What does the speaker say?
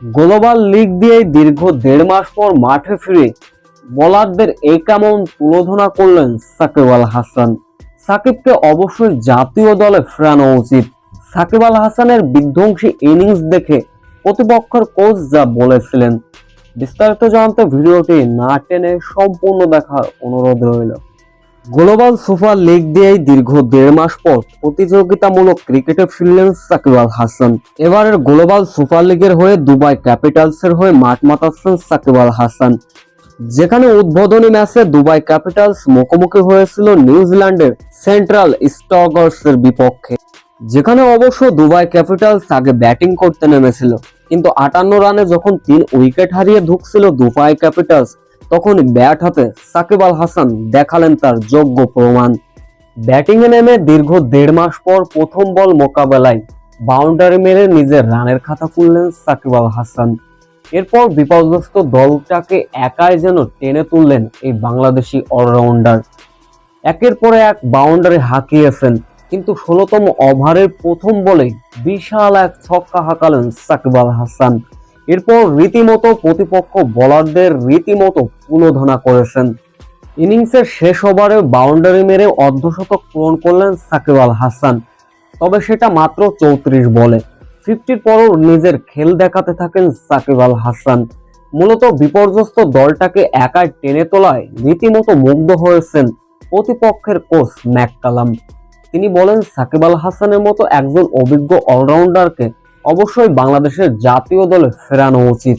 Global league দিয়ে দীর্ঘ দেড় মাস পর মাঠে ফিরে বোলারদের এই কেমন তুলোধনা করলেন সাকিব আল হাসান। সাকিবকে অবশ্যই জাতীয় দলে ফেরানো উচিত। সাকিব আল হাসানের বিধ্বংসী ইনিংস দেখে প্রতিপক্ষের কোচ যা বলেছিলেন, বিস্তারিত জানতে ভিডিওটি না টেনে সম্পূর্ণ দেখার অনুরোধ রইল। গ্লোবাল সুপার লিগ দিয়েই দীর্ঘ দেড় মাস পর প্রতিযোগিতামূলক ক্রিকেটে ফিরলেন সাকিব আল হাসান। এবারের গ্লোবাল সুপার লিগের হয়ে দুবাই ক্যাপিটালসের হয়ে মাঠ মাতাচ্ছেন সাকিব আল হাসান। যেখানে উদ্বোধনী ম্যাচে দুবাই ক্যাপিটালস মুখোমুখি হয়েছিল নিউজিল্যান্ডের সেন্ট্রাল স্টগার্সের বিপক্ষে। যেখানে অবশ্য দুবাই ক্যাপিটালস আগে ব্যাটিং করতে নেমেছিল, কিন্তু আটান্ন রানে যখন তিন উইকেট হারিয়ে ঢুকছিল দুবাই ক্যাপিটালস তখন ব্যাট হাতে সাকিব আল হাসান দেখালেন তার যোগ্য প্রমাণ। ব্যাটিংয়ে নেমে দীর্ঘ দেড় মাস পর প্রথম বল মোকাবেলায় বাউন্ডারি মেরে নিজের রানের খাতা খুললেন সাকিব আল হাসান। এরপর বিপর্যস্ত দলটাকে একাই যেন টেনে তুললেন এই বাংলাদেশি অলরাউন্ডার। একের পর এক বাউন্ডারি হাঁকিয়েছেন, কিন্তু ষোলোতম ওভারের প্রথম বলে বিশাল এক ছক্কা হাঁকালেন সাকিব আল হাসান। এরপর রীতিমতো প্রতিপক্ষ বোলারদের রীতিমতো পুনধনা করেছেন। ইনিংসের শেষ ওভারে বাউন্ডারি মেরে অর্ধশতক পূরণ করলেন সাকিব আল হাসান, তবে সেটা মাত্র চৌত্রিশ বলে। ফিফটির পরও নিজের খেল দেখাতে থাকেন সাকিব আল হাসান। মূলত বিপর্যস্ত দলটাকে একাই টেনে তোলায় রীতিমতো মুগ্ধ হয়েছেন প্রতিপক্ষের কোচ ম্যাককালাম। তিনি বলেন, সাকিব আল হাসানের মতো একজন অভিজ্ঞ অলরাউন্ডারকে অবশ্যই বাংলাদেশের জাতীয় দলে ফেরানো উচিত।